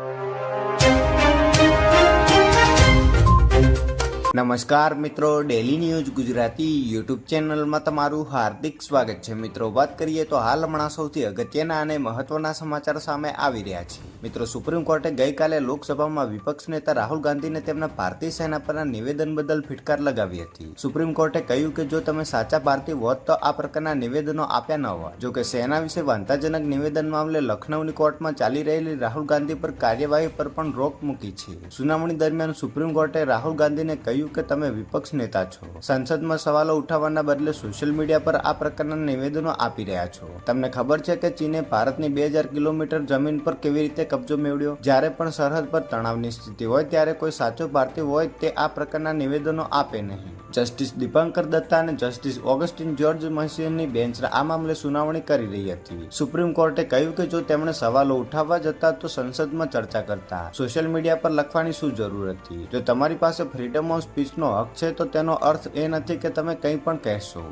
you. નમસ્કાર મિત્રો daily news Gujarati YouTube ચેનલમાં તમારું હાર્દિક સ્વાગત છે. મિત્રો, વાત કરીએ તો હાલ હમણાં સૌથી અગત્યના અને મહત્વના સમાચાર સામે આવી રહ્યા છે. મિત્રો સુપ્રીમ કોર્ટે ગઈકાલે લોકસભામાં વિપક્ષ નેતા રાહુલ ગાંધીને તેમના ભારતીય સેના પરના નિવેદન બદલ ફિટકાર લગાવી હતી. સુપ્રીમ કોર્ટે કહ્યું કે જો તમે સાચા ભારતીય હોત તો આ પ્રકારના નિવેદનો આપ્યા ન હોત. જો કે સેના વિશે વાંધાજનક નિવેદન મામલે લખનૌની કોર્ટમાં ચાલી રહેલી રાહુલ ગાંધી પર કાર્યવાહી પર પણ રોક મૂકી છે. સુનાવણી દરમિયાન સુપ્રીમ કોર્ટે રાહુલ ગાંધીને કહ્યું કે તમે વિપક્ષ નેતા છો. સંસદમાં સવાલો ઉઠાવવાના બદલે સોશિયલ મીડિયા પર આ પ્રકારના નિવેદનો આપી રહ્યા છો. તમને ખબર છે કે ચીને ભારતની બે હજાર કિલોમીટર જમીન પર કેવી રીતે કબજો મેળવ્યો? જ્યારે પણ સરહદ પર તણાવની સ્થિતિ હોય, ત્યારે કોઈ સાચો ભારતીય હોય, તે આ પ્રકારના નિવેદનો આપે નહીં. જસ્ટિસ દીપાંકર દત્તા અને જસ્ટિસ ઓગસ્ટિન જ્યોર્જ મહેસિયનની બેન્ચ આ મામલે સુનાવણી કરી રહી હતી. સુપ્રીમ કોર્ટે કહ્યું કે જો તેમણે સવાલો ઉઠાવવા જતા તો સંસદમાં ચર્ચા કરતા. સોશિયલ મીડિયા પર લખવાની શું જરૂર હતી? જો તમારી પાસે ફ્રીડમ ઓફ સ્પીચનો હક છે તો તેનો અર્થ એ નથી કે તમે કંઈ પણ કહેશો.